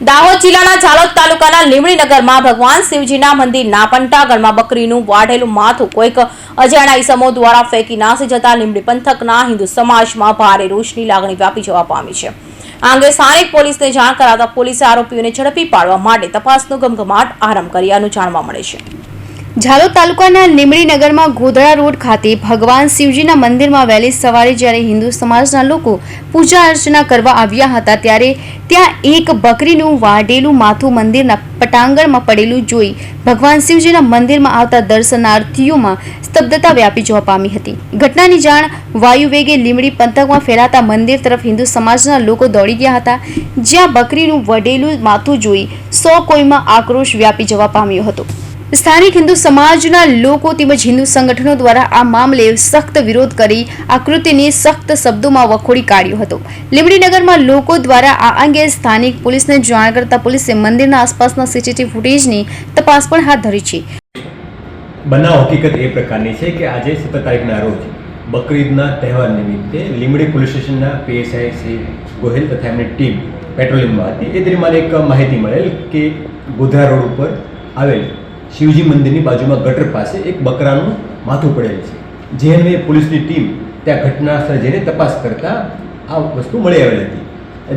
દાહોદ જિલ્લાના ઝાલોદ તાલુકાના લીમડી નગરમાં ભગવાન શિવજીના મંદિરના પંટાગઢમાં બકરીનું વાઢેલું માથું કોઈક અજાણા ઇસમો દ્વારા ફેંકી નાસી જતા લીમડી પંથકના હિન્દુ સમાજમાં ભારે રોષની લાગણી વ્યાપી જવા પામી છે. આ અંગે સ્થાનિક પોલીસને જાણ કરાતા પોલીસે આરોપીઓને ઝડપી પાડવા માટે તપાસનો ગમગમાટ આરંભ કર્યાનું જાણવા મળે છે. ઝાલોદ તાલુકાના લીમડી નગરમાં ગોધરા રોડ ખાતે ભગવાન શિવજીના મંદિરમાં વહેલી સવારે જ્યારે હિન્દુ સમાજના લોકો પૂજા અર્ચના કરવા આવ્યા હતા ત્યારે ત્યાં એક બકરીનું વાઢેલું માથું મંદિરના પટાંગણમાં પડેલું જોઈ ભગવાન શિવજીના મંદિરમાં આવતા દર્શનાર્થીઓમાં સ્તબ્ધતા વ્યાપી જવા પામી હતી. ઘટનાની જાણ વાયુવેગે લીમડી પંથકમાં ફેલાતા મંદિર તરફ હિન્દુ સમાજના લોકો દોડી ગયા હતા, જ્યાં બકરીનું વઢેલું માથું જોઈ સો કોઈમાં આક્રોશ વ્યાપી જવા પામ્યો હતો. સ્થાનિક હિન્દુ સમાજના લોકો તેમજ હિન્દુ સંગઠનો દ્વારા આ મામલે સખ્ત વિરોધ કરી આ કૃત્યને સખ્ત શબ્દોમાં વખોડી કાઢ્યો હતો. લીમડીનગરમાં લોકો દ્વારા આ અંગે સ્થાનિક પોલીસને જાણ કરતા પોલીસે મંદિરના આસપાસના સીસીટીવી ફૂટેજની તપાસ પણ હાથ ધરી છે. બનાવ હકીકત એ પ્રકારની છે કે આજે સત્તર તારીખના રોજ બકરીદના તહેવાર નિમિત્તે લીમડી પોલીસ સ્ટેશનના પીએસઆઈ શ્રી ગોહિલ તથા એમની ટીમ પેટ્રોલિંગમાં હતી. એ દરમિયાન એક માહિતી મળેલ કે ગોધરા રોડ ઉપર આવેલ શિવજી મંદિરની બાજુમાં ગટર પાસે એક બકરાનું માથું પડેલું છે. જે અન્વયે પોલીસની ટીમ ત્યાં ઘટના સ્થળે જઈને તપાસ કરતા આ વસ્તુ મળી આવેલી હતી.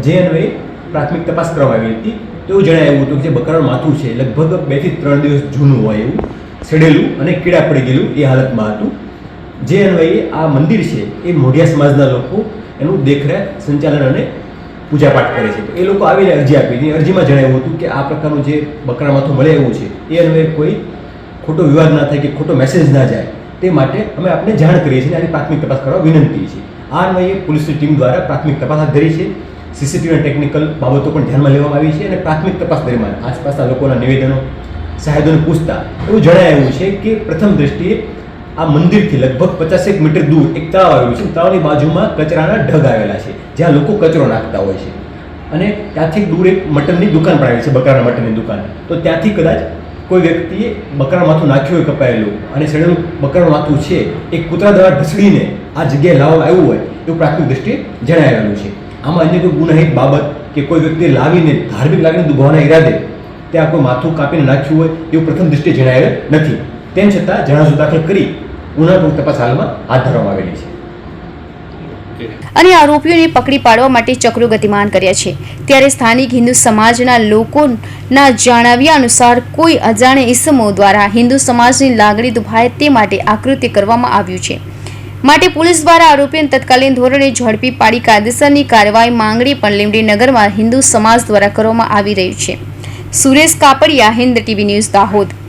જે અન્વયે પ્રાથમિક તપાસ કરવામાં આવી હતી. તો એવું જણાવ્યું હતું કે જે બકરાનું માથું છે લગભગ બેથી ત્રણ દિવસ જૂનું હોય એવું સડેલું અને કીડા પડી ગયેલું એ હાલતમાં હતું. જે અન્વયે આ મંદિર છે એ મોઢિયા સમાજના લોકો એનું દેખરેખ, સંચાલન અને પૂજાપાઠ કરે છે. તો એ લોકો આવીને અરજી આપી અરજીમાં જણાવ્યું હતું કે આ પ્રકારનું જે બકરા માથું મળે એવું છે, એ અન્વયે કોઈ ખોટો વિવાદ ના થાય કે ખોટો મેસેજ ના જાય, તે માટે અમે આપને જાણ કરીએ છીએ અને પ્રાથમિક તપાસ કરવા વિનંતી છે. આ અન્વયે પોલીસની ટીમ દ્વારા પ્રાથમિક તપાસ હાથ ધરી છે. સીસીટીવી ટેકનિકલ બાબતો પણ ધ્યાનમાં લેવામાં આવી છે અને પ્રાથમિક તપાસ દરમિયાન આસપાસના લોકોના નિવેદનો સાહેબોને પૂછતા એવું જણાયું છે કે પ્રથમ દ્રષ્ટિએ આ મંદિરથી લગભગ પચાસેક મીટર દૂર એક તળાવ આવેલું છે. તળાવની બાજુમાં કચરાના ઢગ આવેલા છે. જ્યાં લોકો કચરો નાખતા હોય છે. અને ત્યાંથી દૂર એક મટનની દુકાન પણ આવેલી છે બકરાના મટનની દુકાન. તો ત્યાંથી કદાચ કોઈ વ્યક્તિએ બકરા માથું નાખ્યું હોય કપાયેલું અને શેડેલું બકરાનું માથું છે એ કૂતરા દ્વારા ઢસડીને આ જગ્યાએ લાવવામાં આવ્યું હોય, એવું પ્રાથમિક દ્રષ્ટિએ જણાવેલું છે. આમાં અન્ય કોઈ ગુનાહિત બાબત કે કોઈ વ્યક્તિએ લાવીને ધાર્મિક લાગણી દુભાવવાના ઈરાદે ત્યાં કોઈ માથું કાપીને નાખ્યું હોય, એવું પ્રથમ દ્રષ્ટિએ જણાવેલ નથી. તેમ છતાં જણાજો દાખલ કરી ઉનાળુ તપાસ હાલમાં હાથ ધરવામાં આવેલી છે. અને આરોપીઓને પકડી પાડવા માટે ચક્રો ગતિમાન કર્યા છે. ત્યારે સ્થાનિક હિન્દુ સમાજના લોકોના જણાવ્યા અનુસાર કોઈ અજાણે ઇસમો દ્વારા હિન્દુ સમાજની લાગણી દુભાય તે માટે આકૃતિ કરવામાં આવ્યું છે. માટે પોલીસ દ્વારા આરોપીઓને તત્કાલીન ધોરણે ઝડપી પાડી કાયદેસરની કાર્યવાહી માંગણી પણ લીંબડી નગરમાં હિન્દુ સમાજ દ્વારા કરવામાં આવી રહી છે. Suresh Kapadia, Hind TV news Dahod.